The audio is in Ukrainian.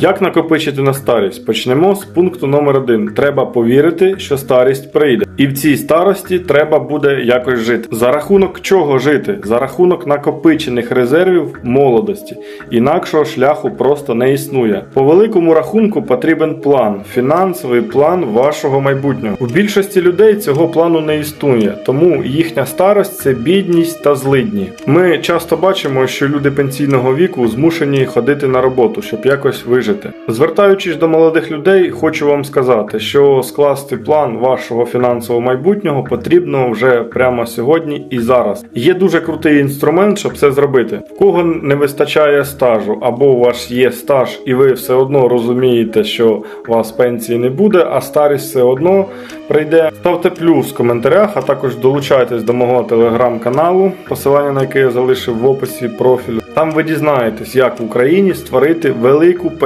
Як накопичити на старість? Почнемо з пункту номер один. Треба повірити, що старість прийде. І в цій старості треба буде якось жити. За рахунок чого жити? За рахунок накопичених резервів молодості. Інакшого шляху просто не існує. По великому рахунку потрібен план, фінансовий план вашого майбутнього. У більшості людей цього плану не існує, тому їхня старость це бідність та злидні. Ми часто бачимо, що люди пенсійного віку змушені ходити на роботу, щоб якось вижити. Звертаючись до молодих людей, хочу вам сказати, що скласти план вашого фінансового майбутнього потрібно вже прямо сьогодні і зараз. Є дуже крутий інструмент, щоб це зробити. В кого не вистачає стажу, або у вас є стаж, і ви все одно розумієте, що у вас пенсії не буде, а старість все одно прийде. Ставте плюс в коментарях, а також долучайтесь до мого телеграм-каналу, посилання на який я залишив в описі профілю. Там ви дізнаєтесь, як в Україні створити велику